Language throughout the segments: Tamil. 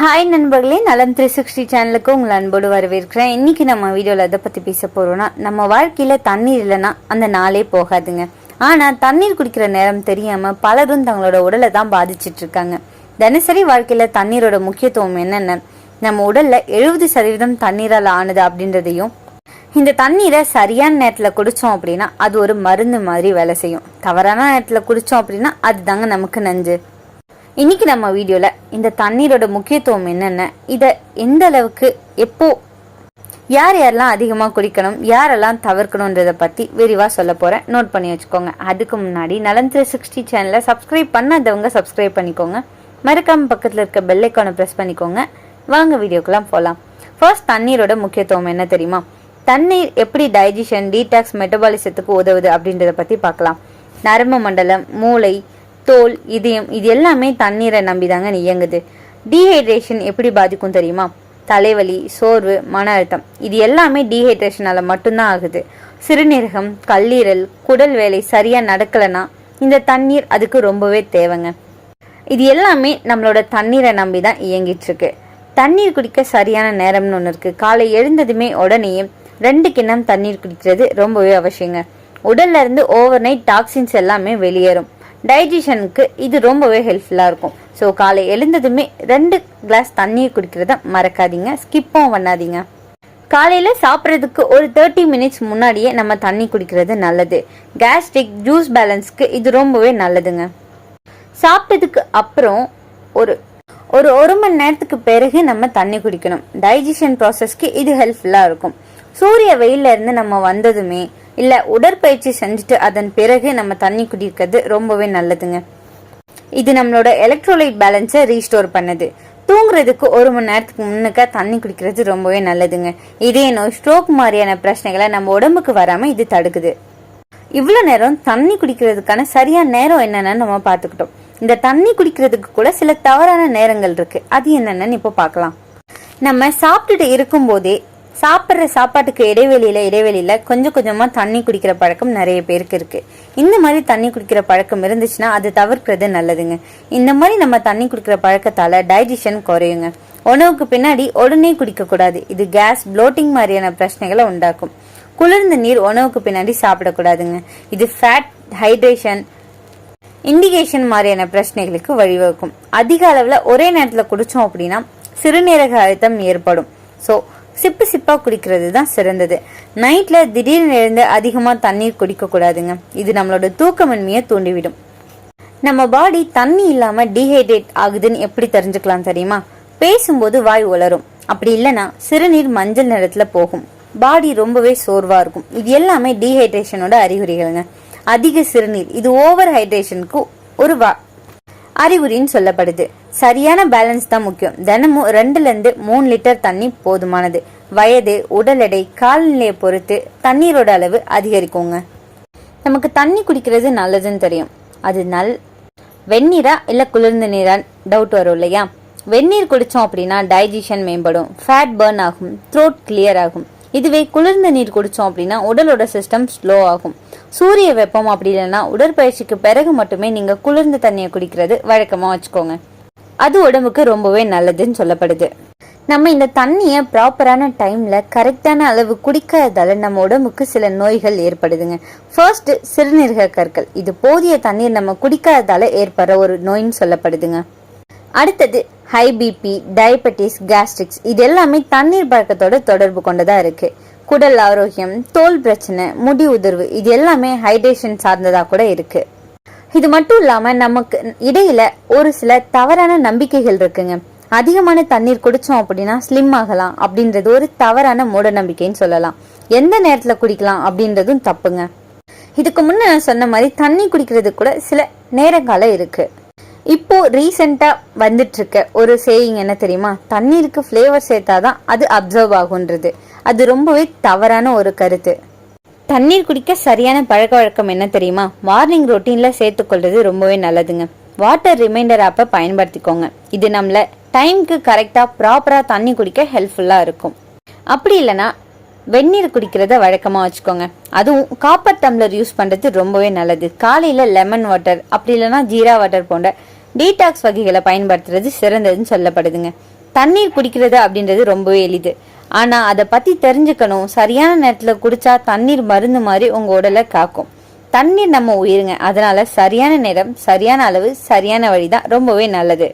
ஹாய் நண்பர்களே. நலம் த்ரீ சிக்ஸ்டி சேனலுக்கு உங்களை அன்போடு வரவேற்கிறேன். இன்றைக்கி நம்ம வீடியோவில் எதை பற்றி பேச போகிறோன்னா நம்ம வாழ்க்கையில் தண்ணீர் இல்லைன்னா அந்த நாளே போகாதுங்க. ஆனால் தண்ணீர் குடிக்கிற நேரம் தெரியாமல் பலரும் தங்களோட உடலை தான் பாதிச்சிட்டு இருக்காங்க. தினசரி வாழ்க்கையில் தண்ணீரோட முக்கியத்துவம் என்னென்ன? நம்ம உடலில் எழுபது சதவீதம் தண்ணீரால் ஆனது அப்படின்றதையும் இந்த தண்ணீரை சரியான நேரத்தில் குடித்தோம் அப்படின்னா அது ஒரு மருந்து மாதிரி வேலை செய்யும். தவறான நேரத்தில் குடித்தோம் அப்படின்னா அதுதாங்க நமக்கு நஞ்சு. இன்னைக்கு நம்ம வீடியோல இந்த தண்ணீரோட முக்கியத்துவம் என்னென்ன? இதை எந்த அளவுக்கு எப்போ யார் யாரெல்லாம் அதிகமாக குடிக்கணும் யாரெல்லாம் தவிர்க்கணுன்றதை பற்றி விரிவாக சொல்ல போகிறேன் நோட் பண்ணி வச்சுக்கோங்க. அதுக்கு முன்னாடி நலன் த்ரீ சிக்ஸ்டி சேனலை சப்ஸ்கிரைப் பண்ணாதவங்க சப்ஸ்கிரைப் பண்ணிக்கோங்க. மறக்காம பக்கத்தில் இருக்க பெல்லைக்கானை ப்ரெஸ் பண்ணிக்கோங்க. வாங்க வீடியோக்கெல்லாம் போகலாம் ஃபர்ஸ்ட் தண்ணீரோட முக்கியத்துவம் என்ன தெரியுமா? தண்ணீர் எப்படி டைஜஷன் டீடாக்ஸ் மெட்டபாலிசத்துக்கு உதவுது அப்படின்றத பற்றி பார்க்கலாம். நரம்பு மண்டலம் மூளை தோல் இதயம் இது எல்லாமே தண்ணீரை நம்பி தாங்க இயங்குது. டீஹைட்ரேஷன் எப்படி பாதிக்கும் தெரியுமா? தலைவலி சோர்வு மன அழுத்தம். இது எல்லாமே டீஹைட்ரேஷனால மட்டும்தான் ஆகுது. சிறுநீரகம் கல்லீரல் குடல் வேலை சரியாக நடக்கலைன்னா இந்த தண்ணீர் அதுக்கு ரொம்பவே தேவைங்க. இது எல்லாமே நம்மளோட தண்ணீரை நம்பி தான் இயங்கிட்டுருக்கு. தண்ணீர் குடிக்க சரியான நேரம்னு ஒன்று இருக்குது காலை எழுந்ததுமே உடனேயே ரெண்டு கிண்ணம் தண்ணீர் குடிக்கிறது ரொம்பவே அவசியங்க. உடல்ல இருந்து ஓவர் நைட் டாக்ஸின்ஸ் எல்லாமே வெளியேறும். டைஜஷனுக்கு இது ரொம்பவே ஹெல்ப்ஃபுல்லாக இருக்கும். ஸோ காலை எழுந்ததுமே ரெண்டு கிளாஸ் தண்ணியை குடிக்கிறத மறக்காதீங்க. ஸ்கிப்பும் பண்ணாதீங்க. காலையில் சாப்பிட்றதுக்கு ஒரு தேர்ட்டி மினிட்ஸ் முன்னாடியே நம்ம தண்ணி குடிக்கிறது நல்லது. கேஸ்ட்ரிக் ஜூஸ் பேலன்ஸ்க்கு இது ரொம்பவே நல்லதுங்க. சாப்பிட்டதுக்கு அப்புறம் ஒரு ஒரு ஒரு மணி நேரத்துக்கு பிறகு நம்ம தண்ணி குடிக்கணும். டைஜஷன் ப்ராசஸ்க்கு இது ஹெல்ப்ஃபுல்லாக இருக்கும். சூரிய வெயில்ல இருந்து நம்ம வந்ததுமே இல்லை உடற்பயிற்சி செஞ்சுட்டு அதன் பிறகு நம்ம தண்ணி குடிக்கிறது ரொம்பவே நல்லதுங்க. இது நம்மளோட எலக்ட்ரோலைட் பேலன்ஸை ரீஸ்டோர் பண்ணுது. தூங்குறதுக்கு ஒரு மணி நேரத்துக்கு முன்னுக்க தண்ணி குடிக்கிறது ரொம்பவே நல்லதுங்க. இதே நோய் ஸ்ட்ரோக் மாதிரியான பிரச்சனைகளை நம்ம உடம்புக்கு வராமல் இது தடுக்குது. இவ்வளோ நேரம் தண்ணி குடிக்கிறதுக்கான சரியான நேரம் என்னென்னு நம்ம பார்த்துக்கிட்டோம். இந்த தண்ணி குடிக்கிறதுக்கு கூட சில தவறான நேரங்கள் இருக்கு. அது என்னென்னு இப்போ பார்க்கலாம். நம்ம சாப்பிட்டுட்டு இருக்கும்போதே சாப்பிட்ற சாப்பாட்டுக்கு இடைவெளியில் இடைவெளியில் கொஞ்சம் கொஞ்சமாக தண்ணி குடிக்கிற பழக்கம் நிறைய பேருக்கு இருக்குது இந்த மாதிரி தண்ணி குடிக்கிற பழக்கம் இருந்துச்சுன்னா அது தவிர்க்கிறது நல்லதுங்க. இந்த மாதிரி நம்ம தண்ணி குடிக்கிற பழக்கத்தால் டைஜஷன் குறையுங்க. உணவுக்கு பின்னாடி உடனே குடிக்கக்கூடாது. இது கேஸ் ப்ளோட்டிங் மாதிரியான பிரச்சனைகளை உண்டாக்கும். குளிர்ந்த நீர் உணவுக்கு பின்னாடி சாப்பிடக்கூடாதுங்க. இது ஃபேட் ஹைட்ரேஷன் இண்டிகேஷன் மாதிரியான பிரச்சனைகளுக்கு வழிவகுக்கும். அதிக அளவில் ஒரே நேரத்தில் குடித்தோம் அப்படின்னா சிறுநீரக அழுத்தம் ஏற்படும். ஸோ சிப்பு சிப்பாக குடிக்கிறது தான் சிறந்தது. நைட்டில் திடீர்னு எழுந்து அதிகமாக தண்ணீர் குடிக்கக்கூடாதுங்க. இது நம்மளோட தூக்கமின்மையை தூண்டிவிடும். நம்ம பாடி தண்ணி இல்லாமல் டீஹைட்ரேட் ஆகுதுன்னு எப்படி தெரிஞ்சுக்கலாம் தெரியுமா? பேசும்போது வாய் உலரும். அப்படி இல்லைன்னா சிறுநீர் மஞ்சள் நிறத்தில் போகும். பாடி ரொம்பவே சோர்வாக இருக்கும். இது எல்லாமே டீஹைட்ரேஷனோட அறிகுறிகளுங்க. அதிக சிறுநீர். இது ஓவர் ஹைட்ரேஷனுக்கு ஒரு வா அறிகுறின்னு சொல்லப்படுது. சரியான பேலன்ஸ் தான் முக்கியம். தினமும் ரெண்டுல இருந்து மூணு லிட்டர் தண்ணி போதுமானது. வயது உடல் எடை காலநிலையை பொறுத்து தண்ணீரோட அளவு அதிகரிக்குங்க. நமக்கு தண்ணி குடிக்கிறது நல்லதுன்னு தெரியும். அது நல் வெந்நீரா இல்ல குளிர்ந்த நீரா? டவுட் வரும் இல்லையா? வெந்நீர் குடிச்சோம் அப்படின்னா டைஜஷன் மேம்படும். ஃபேட் பர்ன் ஆகும். த்ரோட் கிளியர் ஆகும். இதுவே குளிர்ந்த நீர் குடித்தோம் அப்படின்னா உடலோட சிஸ்டம் ஸ்லோ ஆகும். சூரிய வெப்பம் அப்படி இல்லைன்னா உடற்பயிற்சிக்கு பிறகு மட்டுமே நீங்க குளிர்ந்த தண்ணியை குடிக்கிறது வழக்கமா வச்சுக்கோங்க. அது உடம்புக்கு ரொம்பவே நல்லதுன்னு சொல்லப்படுது. நம்ம இந்த தண்ணியை ப்ராப்பரான டைம்ல கரெக்டான அளவு குடிக்காததால நம்ம உடம்புக்கு சில நோய்கள் ஏற்படுதுங்க. ஃபர்ஸ்ட் சிறுநீரக கற்கள் இது போதிய தண்ணீர் நம்ம குடிக்காததால ஏற்படுற ஒரு நோயின்னு சொல்லப்படுதுங்க. அடுத்தது ஹை பிபி டயபெட்டிஸ் கேஸ்ட்ரிக்ஸ் இது எல்லாமே தண்ணீர் பழக்கத்தோட தொடர்பு கொண்டதாக இருக்கு. குடல் ஆரோக்கியம் தோல் பிரச்சனை முடி உதிர்வு இது எல்லாமே ஹைட்ரேஷன் சார்ந்ததாக கூட இருக்கு. இது மட்டும் இல்லாமல் நமக்கு இடையில ஒரு சில தவறான நம்பிக்கைகள் இருக்குங்க. அதிகமான தண்ணீர் குடிச்சோம் அப்படின்னா ஸ்லிம் ஆகலாம் அப்படின்றது ஒரு தவறான மூட நம்பிக்கைன்னு சொல்லலாம். எந்த நேரத்தில் குடிக்கலாம் அப்படின்றதும் தப்புங்க. இதுக்கு முன்னே நான் சொன்ன மாதிரி தண்ணி குடிக்கிறது கூட சில நேரங்காலம் இருக்குது இப்போ ரீசெண்டாக வந்துட்டுருக்க. ஒரு சேயிங் என்ன தெரியுமா? தண்ணீருக்கு ஃப்ளேவர் சேர்த்தாதான் அது அப்சர்வ் ஆகுன்றது. அது ரொம்பவே தவறான ஒரு கருத்து. தண்ணீர் குடிக்க சரியான பழக்க வழக்கம் என்ன தெரியுமா? மார்னிங் ரொட்டீனில் சேர்த்துக்கொள்வது ரொம்பவே நல்லதுங்க. வாட்டர் ரிமைண்டர் ஆப்பை பயன்படுத்திக்கோங்க. இது நம்மள டைம்க்கு கரெக்டாக ப்ராப்பராக தண்ணி குடிக்க ஹெல்ப்ஃபுல்லாக இருக்கும். அப்படி இல்லைன்னா வெந்நீர் குடிக்கிறத வழக்கமாக வச்சுக்கோங்க. அதுவும் காப்பர் டம்ளர் யூஸ் பண்ணுறது ரொம்பவே நல்லது. காலையில் லெமன் வாட்டர் அப்படி இல்லைன்னா ஜீரா வாட்டர் போன்ற டீடாக்ஸ் வகைகளை பயன்படுத்துறது சிறந்ததுன்னு சொல்லப்படுதுங்க. தண்ணீர் குடிக்கிறது அப்படின்றது ரொம்பவே எளிது. ஆனா அதை பத்தி தெரிஞ்சுக்கணும். சரியான நேரத்துல குடிச்சா தண்ணீர் மருந்து மாதிரி உங்க உடலை காக்கும். தண்ணீர் நம்ம உயிருங்க. அதனால சரியான நேரம் சரியான அளவு சரியான வழிதான் ரொம்பவே நல்லது.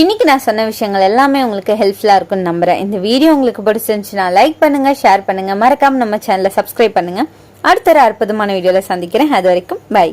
இன்னைக்கு நான் சொன்ன விஷயங்கள் எல்லாமே உங்களுக்கு ஹெல்ப்ஃபுல்லா இருக்கும்னு நம்புறேன். இந்த வீடியோ உங்களுக்கு பிடிச்சிருந்துச்சுன்னா லைக் பண்ணுங்க ஷேர் பண்ணுங்க. மறக்காம நம்ம சேனலை சப்ஸ்கிரைப் பண்ணுங்க. அடுத்த ஒரு அற்புதமான வீடியோல சந்திக்கிறேன். அது வரைக்கும் பை